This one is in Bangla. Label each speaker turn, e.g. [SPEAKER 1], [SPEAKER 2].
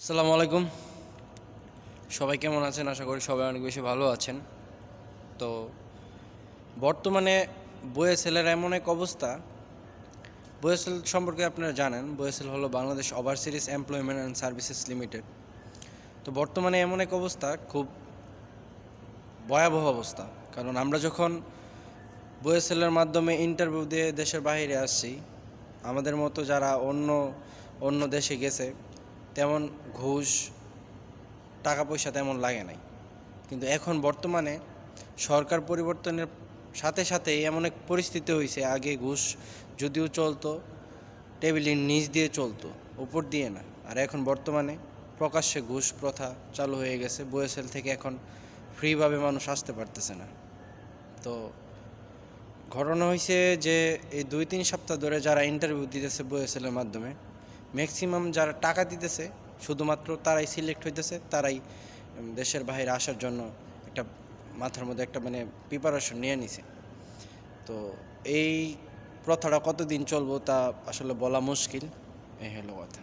[SPEAKER 1] আসসালামু আলাইকুম। সবাই কেমন আছেন? আশা করি সবাই অনেক বেশি ভালো আছেন। তো বর্তমানে বোয়েসেলের এমন এক অবস্থা। বোয়েসেল সম্পর্কে আপনারা জানেন বোয়েসেল হলো Bangladesh overseas employment and services limited. তো বর্তমানে এমন এক অবস্থা, খুব ভয়াবহ অবস্থা। কারণ আমরা যখন বোয়েসেলের মাধ্যমে ইন্টারভিউ দিয়ে দেশের বাইরে আসছি, আমাদের মতো যারা অন্য অন্য দেশে গেছে তেমন ঘুষ টাকা পয়সা তেমন লাগে নাই। কিন্তু এখন বর্তমানে সরকার পরিবর্তনের সাথে সাথে এমন এক পরিস্থিতি হয়েছে আগে ঘুষ যদিও চলতো টেবিলের নিচ দিয়ে চলতো, উপর দিয়ে না। আর এখন বর্তমানে প্রকাশ্যে ঘুষ প্রথা চালু হয়ে গেছে, বয়েসেল থেকে এখন ফ্রিভাবে মানুষ আসতে পারতেছে না। তো ঘটনা হয়েছে যে এই দুই তিন সপ্তাহ ধরে যারা ইন্টারভিউ দিতেছে বয়েসেলের মাধ্যমে ম্যাক্সিমাম যারা টাকা দিতেছে, শুধুমাত্র তারাই সিলেক্ট হইতেছে, তারাই দেশের বাইরে আসার জন্য একটা মাথার মধ্যে একটা মানে প্রিপারেশন নিয়ে নিছে। তো এই প্রথাটা কতদিন চলবো তা আসলে বলা মুশকিল, এই হলো কথা।